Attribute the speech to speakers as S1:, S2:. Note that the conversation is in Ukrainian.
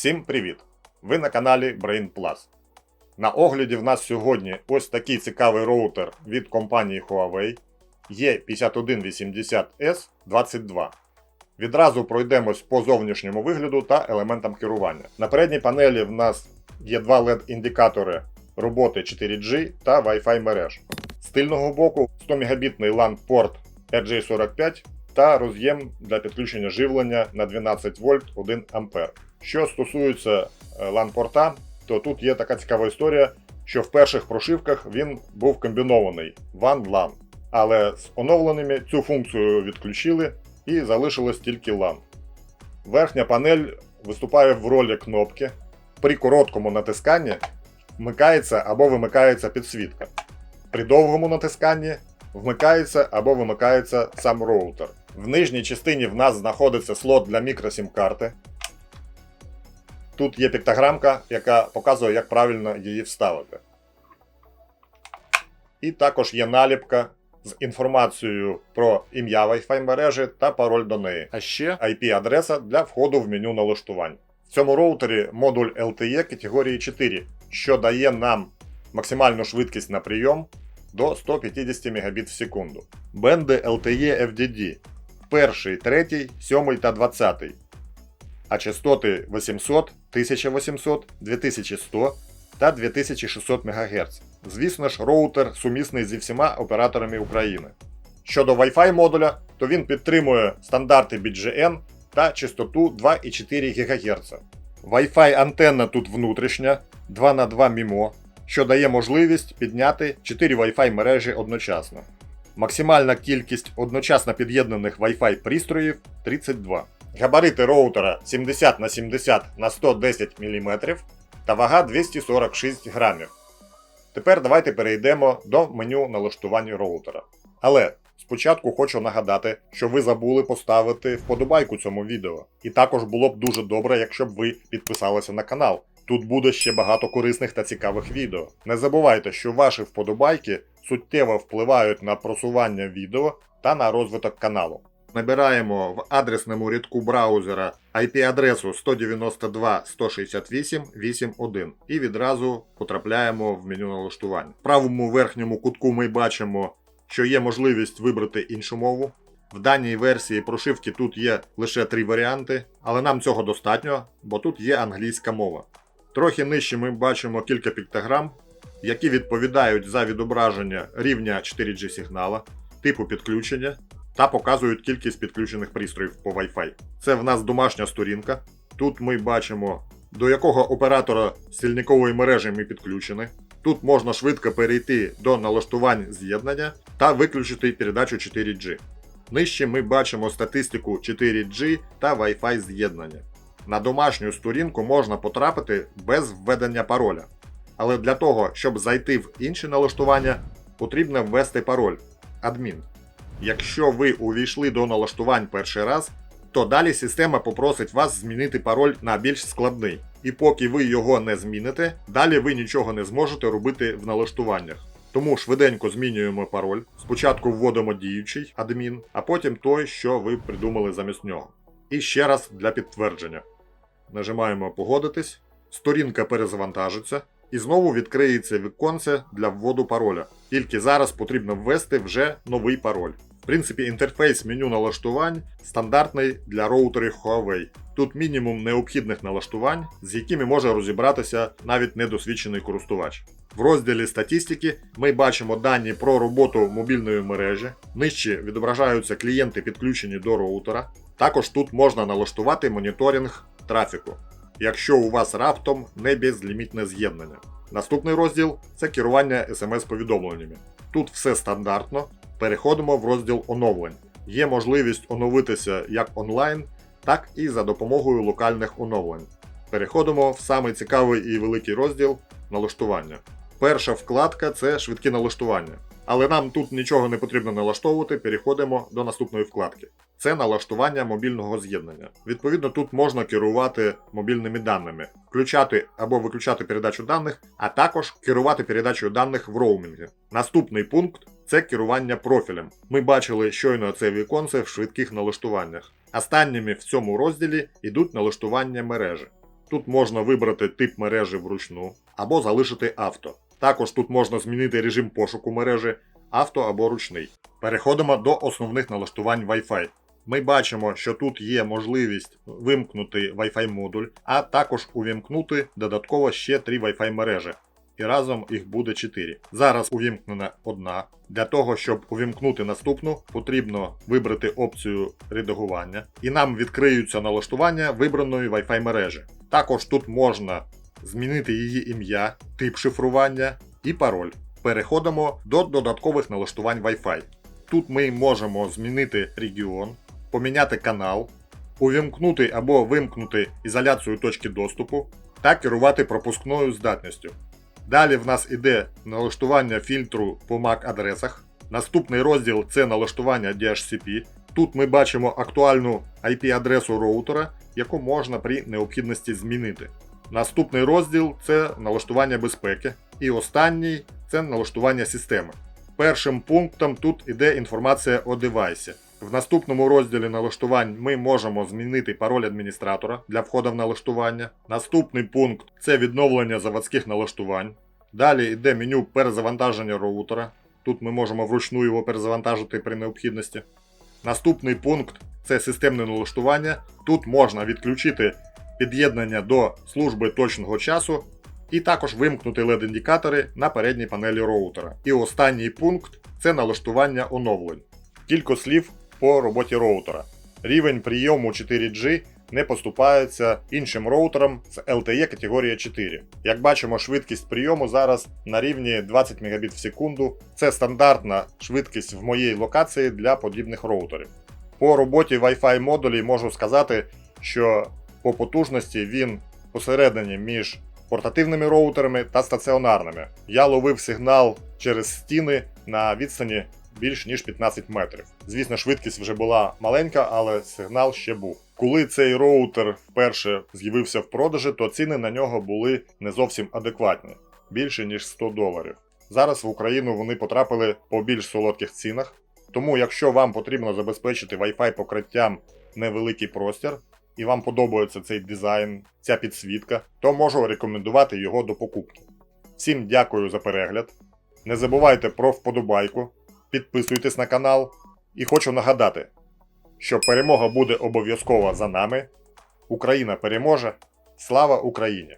S1: Всім привіт! Ви на каналі Brain Plus. На огляді в нас сьогодні ось такий цікавий роутер від компанії Huawei E5180S22. Відразу пройдемось по зовнішньому вигляду та елементам керування. На передній панелі в нас є два LED-індикатори роботи 4G та Wi-Fi мереж. З тильного боку 100 Мбітний LAN порт RJ45 та роз'єм для підключення живлення на 12 вольт 1 А. Що стосується е, LAN-порта, то тут є така цікава історія, що в перших прошивках він був комбінований WAN-LAN. Але з оновленими цю функцію відключили і залишилось тільки LAN. Верхня панель виступає в ролі кнопки. При короткому натисканні вмикається або вимикається підсвітка. При довгому натисканні вмикається або вимикається сам роутер. В нижній частині в нас знаходиться слот для мікросім-карти. Тут є піктограмка, яка показує, як правильно її вставити. І також є наліпка з інформацією про ім'я Wi-Fi мережі та пароль до неї. А ще IP-адреса для входу в меню налаштувань. В цьому роутері модуль LTE категорії 4, що дає нам максимальну швидкість на прийом до 150 Мбіт в секунду. Бенди LTE FDD 1, 3, 7 та 20. А частоти 800, 1800, 2100 та 2600 МГц. Звісно ж, роутер сумісний зі всіма операторами України. Щодо Wi-Fi модуля, то він підтримує стандарти BGN та частоту 2,4 ГГц. Wi-Fi антенна тут внутрішня 2х2 MIMO, що дає можливість підняти 4 Wi-Fi мережі одночасно. Максимальна кількість одночасно під'єднаних Wi-Fi пристроїв 32. Габарити роутера 70 на 70 на 110 мм та вага 246 грамів. Тепер давайте перейдемо до меню налаштування роутера. Але спочатку хочу нагадати, що ви забули поставити вподобайку цьому відео. І також було б дуже добре, якщо б ви підписалися на канал. Тут буде ще багато корисних та цікавих відео. Не забувайте, що ваші вподобайки суттєво впливають на просування відео та на розвиток каналу. Набираємо в адресному рядку браузера IP-адресу 192.168.8.1 і відразу потрапляємо в меню налаштувань. В правому верхньому кутку ми бачимо, що є можливість вибрати іншу мову. В даній версії прошивки тут є лише три варіанти, але нам цього достатньо, бо тут є англійська мова. Трохи нижче ми бачимо кілька піктограм, які відповідають за відображення рівня 4G сигнала, типу підключення та показують кількість підключених пристроїв по Wi-Fi. Це в нас домашня сторінка. Тут ми бачимо, до якого оператора стільникової мережі ми підключені. Тут можна швидко перейти до налаштувань з'єднання та виключити передачу 4G. Нижче ми бачимо статистику 4G та Wi-Fi з'єднання. На домашню сторінку можна потрапити без введення пароля. Але для того, щоб зайти в інші налаштування, потрібно ввести пароль адмін. Якщо ви увійшли до налаштувань перший раз, то далі система попросить вас змінити пароль на більш складний. І поки ви його не зміните, далі ви нічого не зможете робити в налаштуваннях. Тому швиденько змінюємо пароль. Спочатку вводимо діючий адмін, а потім той, що ви придумали замість нього. І ще раз для підтвердження. Нажимаємо погодитись, сторінка перезавантажиться, і знову відкриється віконце для вводу пароля. Тільки зараз потрібно ввести вже новий пароль. В принципі, інтерфейс меню налаштувань стандартний для роутерів Huawei. Тут мінімум необхідних налаштувань, з якими може розібратися навіть недосвідчений користувач. В розділі статистики ми бачимо дані про роботу мобільної мережі. Нижче відображаються клієнти, підключені до роутера. Також тут можна налаштувати моніторинг трафіку, якщо у вас раптом не безлімітне з'єднання. Наступний розділ це керування смс-повідомленнями. Тут все стандартно. Переходимо в розділ оновлень. Є можливість оновитися як онлайн, так і за допомогою локальних оновлень. Переходимо в самий цікавий і великий розділ налаштування. Перша вкладка це швидкі налаштування. Але нам тут нічого не потрібно налаштовувати, переходимо до наступної вкладки. Це налаштування мобільного з'єднання. Відповідно, тут можна керувати мобільними даними, включати або виключати передачу даних, а також керувати передачею даних в роумінгі. Наступний пункт це керування профілем. Ми бачили щойно це віконце в швидких налаштуваннях. Останніми в цьому розділі йдуть налаштування мережі. Тут можна вибрати тип мережі вручну або залишити авто. Також тут можна змінити режим пошуку мережі авто або ручний. Переходимо до основних налаштувань Wi-Fi. Ми бачимо, що тут є можливість вимкнути Wi-Fi модуль, а також увімкнути додатково ще 3 Wi-Fi мережі. І разом їх буде 4. Зараз увімкнена одна. Для того, щоб увімкнути наступну, потрібно вибрати опцію редагування, і нам відкриються налаштування вибраної Wi-Fi мережі. Також тут можна змінити її ім'я, тип шифрування і пароль. Переходимо до додаткових налаштувань Wi-Fi. Тут ми можемо змінити регіон, поміняти канал, увімкнути або вимкнути ізоляцію точки доступу та керувати пропускною здатністю. Далі в нас іде налаштування фільтру по MAC-адресах. Наступний розділ це налаштування DHCP. Тут ми бачимо актуальну IP-адресу роутера, яку можна при необхідності змінити. Наступний розділ це налаштування безпеки. І останній це налаштування системи. Першим пунктом тут іде інформація о девайсі. В наступному розділі налаштувань ми можемо змінити пароль адміністратора для входу в налаштування. Наступний пункт це відновлення заводських налаштувань. Далі йде меню перезавантаження роутера. Тут ми можемо вручну його перезавантажити при необхідності. Наступний пункт це системне налаштування. Тут можна відключити під'єднання до служби точного часу і також вимкнути LED-індикатори на передній панелі роутера. І останній пункт це налаштування оновлень. Кілька слів по роботі роутера. Рівень прийому 4G не поступається іншим роутерам з LTE категорії 4. Як бачимо, швидкість прийому зараз на рівні 20 Мбіт в секунду. Це стандартна швидкість в моїй локації для подібних роутерів. По роботі Wi-Fi модулі можу сказати, що по потужності він посередині між портативними роутерами та стаціонарними. Я ловив сигнал через стіни на відстані більш ніж 15 метрів. Звісно, швидкість вже була маленька, але сигнал ще був. Коли цей роутер вперше з'явився в продажі, то ціни на нього були не зовсім адекватні більше ніж 100 доларів. Зараз в Україну вони потрапили по більш солодких цінах. Тому, якщо вам потрібно забезпечити Wi-Fi покриттям невеликий простір, і вам подобається цей дизайн, ця підсвітка, то можу рекомендувати його до покупки. Всім дякую за перегляд. Не забувайте про вподобайку, підписуйтесь на канал і хочу нагадати, що перемога буде обов'язково за нами. Україна переможе. Слава Україні!